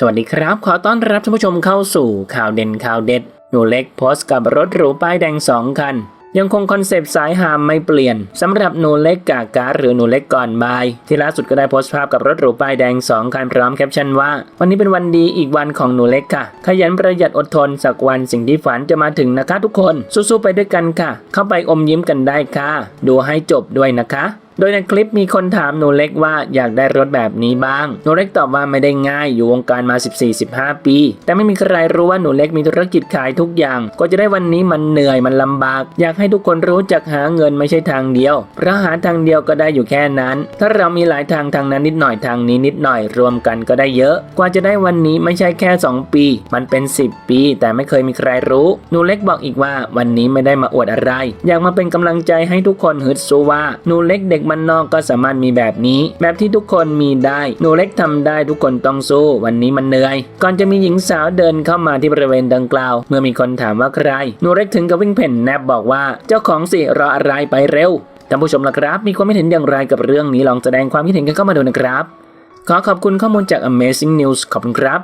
สวัสดีครับ ขอต้อนรับท่านผู้ชมเข้าสู่ข่าวเด่นข่าวเด็ดหนูเล็กโพสต์กับรถหรูป้ายแดงสองคัน ยังคงคอนเซปต์สายหามไม่เปลี่ยนสำหรับหนูเล็กกากาหรือหนูเล็กก่อนบาย ที่ล่าสุดก็ได้โพสต์ภาพกับรถหรูป้ายแดงสองคันพร้อมแคปชั่นว่า วันนี้เป็นวันดีอีกวันของหนูเล็กค่ะ ขยันประหยัดอดทนสักวันสิ่งที่ฝันจะมาถึงนะคะทุกคนสู้ๆไปด้วยกันค่ะ เข้าไปอมยิ้มกันได้ค่ะ ดูให้จบด้วยนะคะ โดยในคลิปมีคนถามหนูเล็กว่าอยากได้รถแบบนี้บ้าง หนูเล็กตอบว่าไม่ได้ง่ายอยู่วงการมา 14-15 ปี แต่ไม่มีใครรู้ว่าหนูเล็กมีธุรกิจขายทุกอย่าง ก็จะได้วันนี้มันเหนื่อยมันลำบาก อยากให้ทุกคนรู้จักหาเงินไม่ใช่ทางเดียว เพราะหาทางเดียวก็ได้อยู่แค่นั้น ถ้าเรามีหลายทางทางนั้นนิดหน่อยทางนี้นิดหน่อยรวมกันก็ได้เยอะ กว่าจะได้วันนี้ไม่ใช่แค่ 2 ปี มันเป็น 10 ปี แต่ไม่เคยมีใครรู้ หนูเล็กบอกอีกว่าวันนี้ไม่ได้มาอวดอะไร อยากมาเป็นกำลังใจให้ทุกคนฮึดสู้ว่าหนูเล็กเด็กมันนอกก็สามารถมีแบบนี้ แบบที่ทุกคนมีได้ หนูเล็กทำได้ทุกคนต้องสู้ วันนี้มันเหนื่อย ก่อนจะมีหญิงสาวเดินเข้ามาที่บริเวณดังกล่าว เมื่อมีคนถามว่าใคร หนูเล็กถึงกับวิ่งเพ่นแนบบอกว่า เจ้าของสิรออะไรไปเร็ว ท่านผู้ชมล่ะครับ มีความคิดเห็นอย่างไรกับเรื่องนี้ลองแสดงความคิดเห็นกันเข้ามาดูนะครับ ขอขอบคุณข้อมูลจาก Amazing News ขอบคุณครับ